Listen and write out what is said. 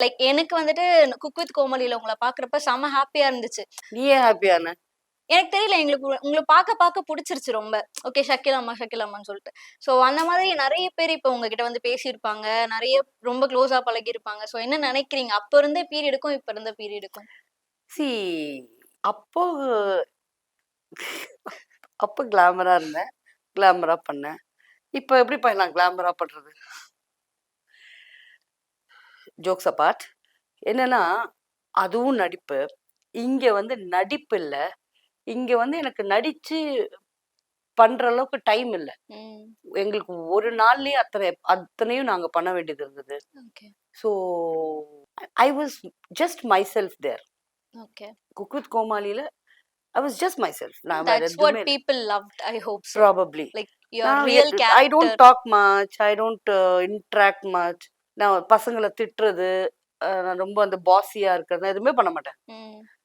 Like எனக்கு வந்துட்டு cook with கோமலில உங்கள பாக்குறப்ப செம ஹாப்பியா இருந்துச்சு. நீ ஏன் ஹாப்பியான? எனக்கு தெரியல எங்களுக்கு உங்கள பாக்க பாக்க புடிச்சிருச்சு ரொம்ப. ஓகே ஷக்கீல் அம்மா, ஷக்கீல் அம்மான்னு சொல்லிட்டு. ஸோ அந்த மாதிரி நெறைய பேர் இப்ப உங்ககிட்ட வந்து பேசியிருப்பாங்க. நெறைய ரொம்ப க்ளோஸா பழகியிருப்பாங்க. ஸோ என்ன நெனைக்கிறீங்க? அப்ப இருந்த பீரியடுக்கும், இப்ப இருந்த பீரியடுக்கும்? சி அப்போ அப்போ கிளாமரா இருந்தேன். கிளாமரா பண்ணேன். இப்ப எப்படிப்பா நான் கிளாமரா பண்றது? Jokes apart. என்னன்னா, அதுவும் நடிப்பு. இங்க வந்து நடிப்பு இல்ல. இங்க வந்து எனக்கு நடிச்சு பண்ற அளவுக்கு டைம் இல்ல. எங்களுக்கு ஒரு நாள்லயே அத்தனை அத்தனையும் நாங்க பண்ண வேண்டியது இருந்தது. So I was just myself there. Okay. Cook with கோமாளில I was just myself. நான் that's what. People loved. I hope so. Probably. Like your real I. Don't talk much. I don't interact much. நான் பசங்கள திட்டுறது, நான் ரொம்ப அந்த பாசியா இருக்கிறது எதுவுமே பண்ண மாட்டேன்.